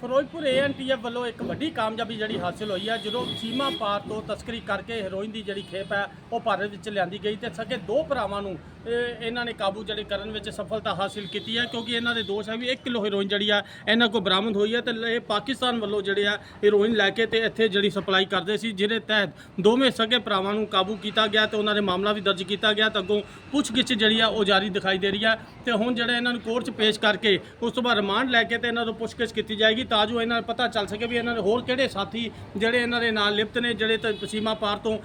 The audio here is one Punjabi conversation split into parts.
ਫਿਰੋਜ਼ਪੁਰ ਏਐਨਟੀਐਫ ਵੱਲੋਂ ਇੱਕ ਵੱਡੀ ਕਾਮਯਾਬੀ ਜਿਹੜੀ ਹਾਸਲ ਹੋਈ ਹੈ ਜਦੋਂ ਸੀਮਾ ਪਾਰ ਤੋਂ ਤਸਕਰੀ ਕਰਕੇ ਹੈਰੋਇਨ ਦੀ ਜਿਹੜੀ ਖੇਪ ਹੈ, ਉਹ ਭਾਰਤ ਵਿੱਚ ਲਿਆਂਦੀ ਗਈ ਤੇ ਸਕੇ ਦੋ ਭਰਾਵਾਂ ਨੂੰ ਇਹ ਇਹਨਾਂ ਨੇ ਕਾਬੂ ਜਿਹੜੇ ਕਰਨ ਵਿੱਚ ਸਫਲਤਾ ਹਾਸਲ ਕੀਤੀ ਹੈ ਕਿਉਂਕਿ ਇਹਨਾਂ ਦੇ ਦੋਸ਼ ਹੈ ਵੀ 1 ਕਿਲੋ ਹੈਰੋਇਨ ਜਿਹੜੀ ਆ, ਇਹਨਾਂ ਕੋਲ ਬਰਾਮਦ ਹੋਈ ਹੈ ਤੇ ਇਹ ਪਾਕਿਸਤਾਨ ਵੱਲੋਂ ਜਿਹੜੇ ਆ ਹੈਰੋਇਨ ਲੈ ਕੇ ਤੇ ਇੱਥੇ ਜਿਹੜੀ ਸਪਲਾਈ ਕਰਦੇ ਸੀ, ਜਿਹਦੇ ਤਹਿਤ ਦੋਵੇਂ ਸਕੇ ਭਰਾਵਾਂ ਨੂੰ ਕਾਬੂ ਕੀਤਾ ਗਿਆ ਤੇ ਉਹਨਾਂ ਦੇ ਮਾਮਲਾ ਵੀ ਦਰਜ ਕੀਤਾ ਗਿਆ ਤੇ ਅੱਗੋਂ ਪੁੱਛਗਿੱਛ ਜਿਹੜੀ ਆ, ਉਹ ਜਾਰੀ ਦਿਖਾਈ ਦੇ ਰਹੀ ਹੈ ਤੇ ਹੁਣ ਜਿਹੜਾ ਇਹਨਾਂ ਨੂੰ ਕੋਰਟ 'ਚ ਪੇਸ਼ ਕਰਕੇ ਉਸ ਤੋਂ ਬਾਅਦ ਰਿਮਾਂਡ ਲੈ ਕੇ ਤੇ ਇਹਨਾਂ ਤੋਂ ਪੁੱਛਗਿੱਛ ਕੀਤੀ ਜਾਏਗੀ। ਤਾਂ ਜੋ ਇਹਨਾਂ ਨੂੰ ਪਤਾ ਚੱਲ ਸਕੇ ਵੀ ਇਹਨਾਂ ਦੇ ਹੋਰ ਕਿਹੜੇ ਸਾਥੀ ਜਿਹੜੇ ਇਹਨਾਂ ਦੇ ਨਾਲ ਲਿਪਤ ਨੇ, ਜਿਹੜੇ ਤੇ ਸੀਮਾ ਪਾਰ ਤੋਂ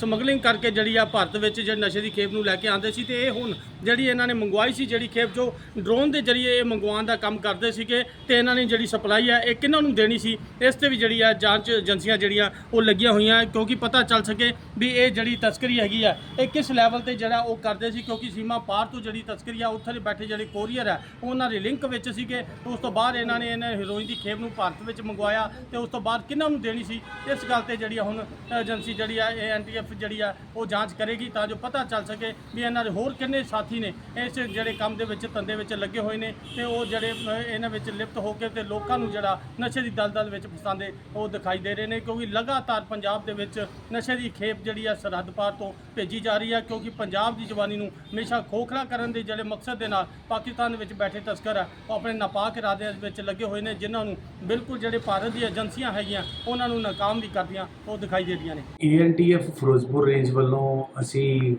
ਸਮਗਲਿੰਗ ਕਰਕੇ ਜਿਹੜੀ ਆ ਭਾਰਤ ਵਿੱਚ ਜਿਹੜੇ ਨਸ਼ੇ ਦੀ ਖੇਪ ਨੂੰ ਲੈ ਕੇ ਆਉਂਦੇ ਸੀ ਤੇ ਇਹ ਹੁਣ ਜਿਹੜੀ ਇਹਨਾਂ ਨੇ ਮੰਗਵਾਈ ਸੀ ਜਿਹੜੀ ਖੇਪ, ਜੋ ਡਰੋਨ ਦੇ ਜ਼ਰੀਏ ਇਹ ਮੰਗਵਾਉਣ ਦਾ ਕੰਮ ਕਰਦੇ ਸੀਗੇ ਤੇ ਇਹਨਾਂ ਨੇ ਜਿਹੜੀ ਸਪਲਾਈ ਹੈ ਇਹ ਕਿਹਨਾਂ ਨੂੰ ਦੇਣੀ ਸੀ, ਇਸ ਤੇ ਵੀ ਜਿਹੜੀ ਆ ਜਾਂਚ ਏਜੰਸੀਆਂ ਜਿਹੜੀਆਂ ਉਹ ਲੱਗੀਆਂ ਹੋਈਆਂ, ਕਿਉਂਕਿ ਪਤਾ ਚੱਲ ਸਕੇ ਵੀ ਇਹ ਜਿਹੜੀ ਤਸਕਰੀ ਹੈਗੀ ਆ, ਇਹ ਕਿਸ ਲੈਵਲ ਤੇ ਜਿਹੜਾ ਉਹ ਕਰਦੇ ਸੀ, ਕਿਉਂਕਿ ਸੀਮਾ ਪਾਰ ਤੋਂ ਜਿਹੜੀ ਤਸਕਰੀ ਆ, ਉੱਥੇ ਬੈਠੇ ਜਿਹੜੇ ਕੋਰੀਅਰ ਹੈ ਉਹਨਾਂ ਦੇ ਲਿੰਕ ਵਿੱਚ ਸੀਗੇ, ਉਸ ਤੋਂ ਬਾਅਦ ਇਹਨਾਂ ਨੇ ਇਹਨਾਂ ਹੀਰੋਇਨ ਦੀ ਖੇਪ ਨੂੰ ਭਾਰਤ ਵਿੱਚ ਮੰਗਵਾਇਆ ਤੇ ਉਸ ਤੋਂ ਬਾਅਦ ਕਿਹਨਾਂ ਨੂੰ ਦੇਣੀ ਸੀ? ਇਸ ਗੱਲ ਤੇ ਜਿਹੜੀ ਆ ਹੁਣ ਏਜੰਸੀ ਜਿਹੜੀ ਆ, ਇਹ ਐਨਟੀਐਫ ਜਿਹੜੀ ਆ, ਉਹ ਜਾਂਚ ਕਰੇਗੀ ਤਾਂ ਜੋ ਪਤਾ ਚੱਲ ਸਕੇ ਵੀ ਇਹਨਾਂ ਦੇ ਹੋਰ ਕਿੰਨੇ ਸਾਥੀ ਨੇ। ਇਸ ਜਿਹੜੇ ਕੰਮ ਦੇ ਵਿੱਚ, ਧੰਦੇ ਵਿੱਚ ਲੱਗੇ ਹੋਏ ਨੇ ਤੇ ਉਹ ਜਿਹੜੇ ਇਹਨਾਂ ਵਿੱਚ ਲਿਪਤ ਹੋ ਕੇ ਤੇ ਲੋਕਾਂ ਨੂੰ ਜਿਹੜਾ ਨਸ਼ੇ ਦੀ ਦਲਦਲ ਵਿੱਚ ਫਸਾਉਂਦੇ, ਉਹ ਦਿਖਾਈ ਦੇ ਰਹੇ ਨੇ ਕਿਉਂਕਿ ਲਗਾਤਾਰ ਪੰਜਾਬ ਦੇ ਵਿੱਚ ਨਸ਼ੇ ਦੀ ਖੇਪ ਜਿਹੜੀ ਆ ਸਰਹੱਦ ਪਾਰ ਤੋਂ ਭੇਜੀ ਜਾ ਰਹੀ ਆ ਕਿਉਂਕਿ ਪੰਜਾਬ ਦੀ ਜਵਾਨੀ ਨੂੰ ਹਮੇਸ਼ਾ ਖੋਖਲਾ ਕਰਨ ਦੇ ਜਿਹੜੇ ਮਕਸਦ ਦੇ ਨਾਲ ਪਾਕਿਸਤਾਨ ਵਿੱਚ ਬੈਠੇ ਤਸਕਰ ਆ, ਉਹ ਆਪਣੇ ਨਾਪਾਕ ਇਰਾਦਿਆਂ ਵਿੱਚ ਲੱਗੇ ਹੋਏ ਨੇ, ਜਿਨ੍ਹਾਂ ਨੂੰ ਬਿਲਕੁਲ ਜਿਹੜੇ ਭਾਰਤ ਦੀ ਏਜੰਸੀਆਂ ਹੈਗੀਆਂ, ਉਹਨਾਂ ਨੂੰ ਨਾਕਾਮ ਵੀ ਕਰਦੀਆਂ, ਉਹ ਦਿਖਾਈ ਦੇ ਨੇ। ਏਐਨਟੀਐਫ ਫਿਰੋਜ਼ਪੁਰ ਰੇਂਜ ਵੱਲੋਂ ਅਸੀਂ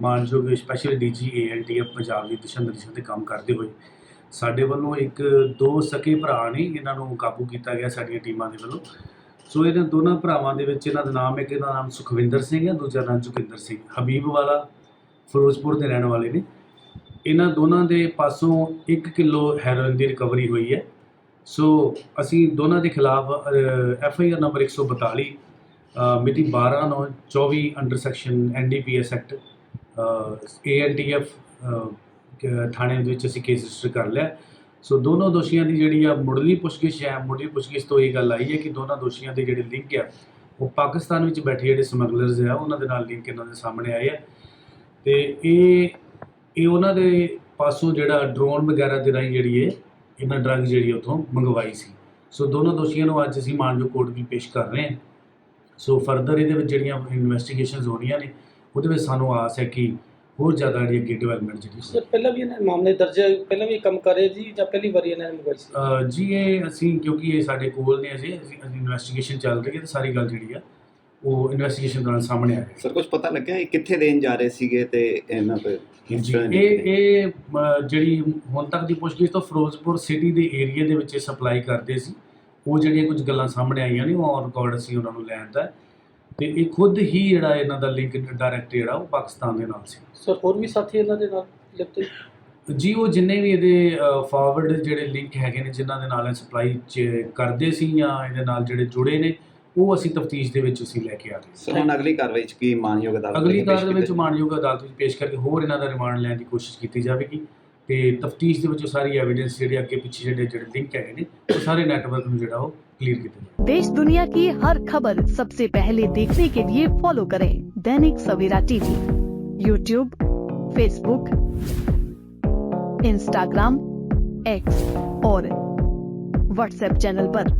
ਮਾਨਯੋਗ ਸਪੈਸ਼ਲ ਡੀਜੀ ਏਐਨਟੀਐਫ ਪੰਜਾਬ ਦੀ ਦਿਸ਼ਾ ਨਿਰਦੇਸ਼ਾਂ ਤੇ ਕੰਮ ਕਰਦੇ ਹੋਏ, ਸਾਡੇ ਵੱਲੋਂ ਇੱਕ ਦੋ ਸਕੇ ਭਰਾ ਨੇ, ਇਹਨਾਂ ਨੂੰ ਕਾਬੂ ਕੀਤਾ ਗਿਆ ਸਾਡੀਆਂ ਟੀਮਾਂ ਦੇ ਵੱਲੋਂ। ਸੋ ਇਹਨਾਂ ਦੋਨਾਂ ਭਰਾਵਾਂ ਦੇ ਵਿੱਚ ਇਹਨਾਂ ਦਾ ਨਾਮ ਇੱਕ ਇਹਦਾ ਨਾਮ ਸੁਖਵਿੰਦਰ ਸਿੰਘ ਹੈ, ਦੂਜਾ ਨਾਮ ਜੋਗਿੰਦਰ ਸਿੰਘ ਹਬੀਬ ਵਾਲਾ ਫਿਰੋਜ਼ਪੁਰ ਦੇ ਰਹਿਣ ਵਾਲੇ ਨੇ। ਇਹਨਾਂ ਦੋਨਾਂ ਦੇ ਪਾਸੋਂ 1 ਕਿਲੋ ਹੈਰੋਇਨ ਦੀ ਰਿਕਵਰੀ ਹੋਈ ਹੈ। ਸੋ ਅਸੀਂ ਦੋਨਾਂ ਦੇ ਖਿਲਾਫ ਐਫ ਆਈ ਆਰ ਨੰਬਰ 142 ਅ, ਮਿਤੀ 12 9 24 under section NDPS act ANTF ਥਾਣੇ ਦੇ ਵਿੱਚ ਅਸੀਂ ਕੇਸ ਰਜਿਸਟਰ ਕਰ ਲਿਆ। ਸੋ ਦੋਨੋਂ ਦੋਸ਼ੀਆਂ ਦੀ ਜਿਹੜੀ ਆ ਮੁੱਢਲੀ ਪੁੱਛਗਿੱਛ ਹੈ ਮੁੱਢਲੀ ਪੁੱਛਗਿੱਛ ਤੋਂ ਇਹ ਗੱਲ ਆਈ ਹੈ ਕਿ ਦੋਨਾਂ ਦੋਸ਼ੀਆਂ ਦੇ ਜਿਹੜੇ ਲਿੰਕ ਆ ਉਹ ਪਾਕਿਸਤਾਨ ਵਿੱਚ ਬੈਠੇ ਜਿਹੜੇ ਸਮਗਲਰਸ ਆ ਉਹਨਾਂ ਦੇ ਨਾਲ ਲਿੰਕ ਇਹਨਾਂ ਦੇ ਸਾਹਮਣੇ ਆਏ ਆ। ਤੇ ਇਹ ਇਹ ਉਹਨਾਂ ਦੇ ਪਾਸੋਂ ਜਿਹੜਾ ਡਰੋਨ ਵਗੈਰਾ ਦੇ ਰਾਹੀਂ ਜਿਹੜੀ ਹੈ ਇਹਨਾਂ ਡਰੱਗ ਜਿਹੜੀ ਉੱਥੋਂ ਮੰਗਵਾਈ ਸੀ। ਸੋ ਦੋਨੋਂ ਦੋਸ਼ੀਆਂ ਨੂੰ ਅੱਜ ਅਸੀਂ ਮਾਨਯੋਗ ਕੋਰਟ ਵੀ ਪੇਸ਼ ਕਰ ਰਹੇ ਹਾਂ। ਸੋ ਫਰਦਰ ਇਹਦੇ ਵਿੱਚ ਜਿਹੜੀਆਂ ਇਨਵੈਸਟੀਗੇਸ਼ਨਸ ਹੋਣੀਆਂ ਨੇ ਉਹਦੇ ਵਿੱਚ ਸਾਨੂੰ ਆਸ ਹੈ ਕਿ ਹੋਰ ਜ਼ਿਆਦਾ ਜਿਹੜੀ ਅੱਗੇ ਡਿਵੈਲਪਮੈਂਟ ਜਿਹੜੀ। ਸਰ ਪਹਿਲਾਂ ਵੀ ਇਹਨਾਂ ਮਾਮਲੇ ਦਰਜ ਹੈ ਪਹਿਲਾਂ ਵੀ ਕੰਮ ਕਰ ਰਹੇ ਸੀ ਜਾਂ ਪਹਿਲੀ ਵਾਰੀ ਇਹਨਾਂ ਨੇ ਮੰਗਵਾਈ ਸੀ? ਜੀ ਇਹ ਅਸੀਂ ਕਿਉਂਕਿ ਇਹ ਸਾਡੇ ਕੋਲ ਨੇ ਅਜੇ ਅਸੀਂ ਇਨਵੈਸਟੀਗੇਸ਼ਨ ਚੱਲ ਰਹੀ ਹੈ ਤੇ ਸਾਰੀ ਗੱਲ ਜਿਹੜੀ ਆ ਉਹ ਇਨਵੈਸਟੀਗੇਸ਼ਨ ਦੌਰਾਨ ਸਾਹਮਣੇ ਆ ਰਹੀ ਸਰ ਕੁਝ ਪਤਾ ਲੱਗਿਆ ਇਹ ਕਿੱਥੇ ਦੇਣ ਜਾ ਰਹੇ ਸੀਗੇ ਤੇ ਇਹਨਾਂ ਤੇ ਜੀ ਇਹ ਇਹ ਜਿਹੜੀ ਹੁਣ ਤੱਕ ਦੀ ਪੁੱਛਗਿੱਛ ਤੋਂ ਫਿਰੋਜ਼ਪੁਰ ਸਿਟੀ ਦੇ ਏਰੀਆ ਦੇ ਵਿੱਚ ਸਪਲਾਈ ਕਰਦੇ ਸੀ। ਉਹ ਜਿਹੜੀਆਂ ਕੁਝ ਗੱਲਾਂ ਸਾਹਮਣੇ ਆਈਆਂ ਨੇ ਉਹ ਔਨ ਰਿਕਾਰਡ ਅਸੀਂ ਉਹਨਾਂ ਨੂੰ ਲੈਣ ਦਾ। ਤੇ ਇਹ ਖੁਦ ਹੀ ਜਿਹੜਾ ਇਹਨਾਂ ਦਾ ਲਿੰਕ ਡਾਇਰੈਕਟ ਜਿਹੜਾ ਉਹ ਪਾਕਿਸਤਾਨ ਦੇ ਨਾਲ ਸੀ। ਸਰ ਹੋਰ ਵੀ ਸਾਥੀ ਇਹਨਾਂ ਦੇ ਨਾਲ ਲਿਪਤ? ਜੀ ਉਹ ਜਿੰਨੇ ਵੀ ਇਹਦੇ ਫਾਰਵਰਡ ਜਿਹੜੇ ਲਿੰਕ ਹੈਗੇ ਨੇ ਜਿਨ੍ਹਾਂ ਦੇ ਨਾਲ ਸਪਲਾਈ ਚ ਕਰਦੇ ਸੀ ਜਾਂ ਇਹਦੇ ਨਾਲ ਜਿਹੜੇ ਜੁੜੇ ਨੇ ਉਹ ਅਸੀਂ ਤਫਤੀਸ਼ ਦੇ ਵਿੱਚ ਅਸੀਂ ਲੈ ਕੇ ਆ ਰਹੇ ਸਰ ਹੁਣ ਅਗਲੀ ਕਾਰਵਾਈ ਚ ਕੀ ਮਾਨਯੋਗ ਅਦਾਲਤ ਅਗਲੀ ਵਿੱਚ ਪੇਸ਼ ਕਾਰ ਦੇ ਵਿੱਚ ਕੀਤਾ ਮਾਨਯੋਗ ਅਦਾਲਤ ਵਿੱਚ ਪੇਸ਼ ਕਰਕੇ ਹੋਰ ਇਹਨਾਂ ਦਾ ਰਿਮਾਂਡ ਲੈਣ ਦੀ ਕੋਸ਼ਿਸ਼ ਕੀਤੀ ਜਾਵੇਗੀ ਤੇ ਤਫਤੀਸ਼ ਦੇ ਵਿੱਚ ਉਹ ਸਾਰੀ ਐਵੀਡੈਂਸ ਜਿਹੜੀ ਅੱਗੇ ਪਿੱਛੇ ਜਿਹੜੇ ਜਿਹੜੇ ਲਿੰਕ ਹੈਗੇ ਨੇ ਉਹ ਸਾਰੇ ਨੈਟਵਰਕ ਨੂੰ ਜਿਹੜਾ ਉਹ ਕਲੀਅਰ ਕੀਤਾ ਜਾਵੇ देश दुनिया की हर खबर सबसे पहले देखने के लिए फॉलो करें Dainik Savera TV YouTube Facebook Instagram X और व्हाट्सएप चैनल पर।